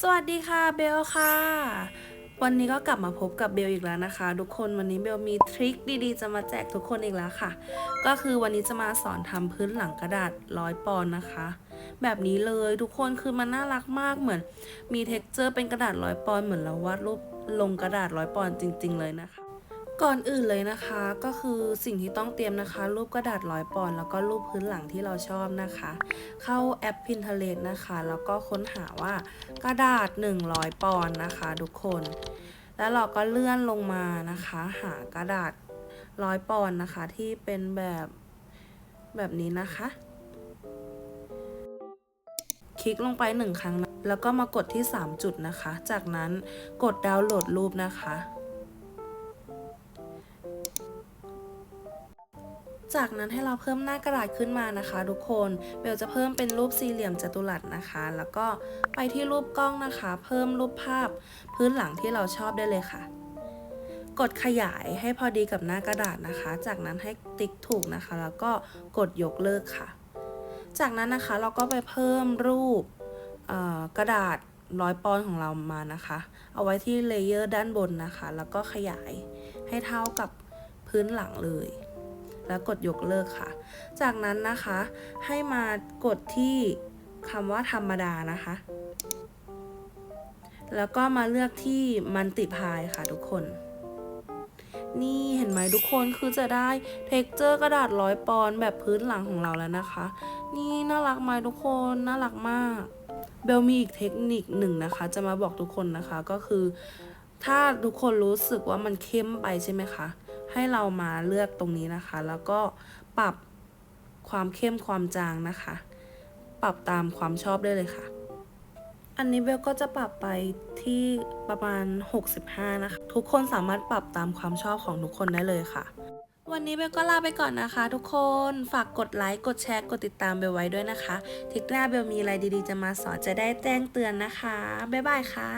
สวัสดีค่ะเบลค่ะ วันนี้ก็กลับมาพบกับเบลอีกแล้วนะคะ ทุกคนวันนี้เบลมีทริคดีๆ จะมาแจกทุกคนอีกแล้วค่ะ ก็คือวันนี้จะมาสอนทำพื้นหลังกระดาษร้อยปอนนะคะ แบบนี้เลยทุกคนคือมันน่ารักมากเหมือน มีเท็กเจอร์เป็นกระดาษร้อยปอนเหมือนเราวาดรูปลงกระดาษร้อยปอนจริง ๆ เลยนะคะ ก่อนอื่นเลยนะคะก็คือสิ่งที่ต้องเตรียมนะคะ รูปกระดาษร้อยปอนแล้วก็รูปพื้นหลังที่เราชอบนะคะ เข้าแอป Pinterest นะคะ แล้วก็ค้นหาว่ากระดาษ 100 ปอนนะคะ ทุกคน แล้วเราก็เลื่อนลงมานะคะ หากระดาษร้อยปอนนะคะที่เป็นแบบแบบนี้นะคะ คลิกลงไปหนึ่งครั้ง แล้วก็มากดที่ 3 จุดนะคะ จากนั้นกดดาวน์โหลดรูปนะคะ จากนั้นให้เราเพิ่มหน้ากระดาษขึ้นมานะคะ ทุกคนเบลจะเพิ่มเป็นรูปสี่เหลี่ยมจัตุรัสนะคะ แล้วก็ไปที่รูปกล้องนะคะ เพิ่มรูปภาพพื้นหลังที่เราชอบได้เลยค่ะ กดขยายให้พอดีกับหน้ากระดาษนะคะ จากนั้นให้ติ๊กถูกนะคะ แล้วก็กดยกเลิกค่ะ จากนั้นนะคะเราก็ไปเพิ่มรูปกระดาษร้อยปอนของเรามานะคะ เอาไว้ที่เลเยอร์ด้านบนนะคะ แล้วก็ขยายให้เท่ากับพื้นหลังเลย แล้วกดยกเลิกค่ะ จากนั้นนะคะให้มากดที่คำว่าธรรมดานะคะ แล้วก็มาเลือกที่มันติพายค่ะทุกคน นี่เห็นไหมทุกคนคือจะได้เท็กเจอร์กระดาษร้อยปอนแบบพื้นหลังของเราแล้วนะคะ นี่น่ารักไหมทุกคนน่ารักมากเบลมีอีกเทคนิคหนึ่งนะคะ จะมาบอกทุกคนนะคะก็คือ ถ้าทุกคนรู้สึกว่ามันเข้มไปใช่ไหมคะ ให้เรามาเลือกตรงนี้นะคะ แล้วก็ปรับความเข้มความจางนะคะ ปรับตามความชอบได้เลยค่ะ อันนี้เบลก็จะปรับไปที่ประมาณ 65 นะคะ ทุกคนสามารถปรับตามความชอบของทุกคนได้เลยค่ะ วันนี้เบลก็ลาไปก่อนนะคะ ทุกคนฝากกดไลค์กดแชร์กดติดตามเบลไว้ด้วยนะคะทิกหน้าเบลมีอะไรดีๆ จะมาสอนจะได้แจ้งเตือนนะคะบ๊ายบายค่ะ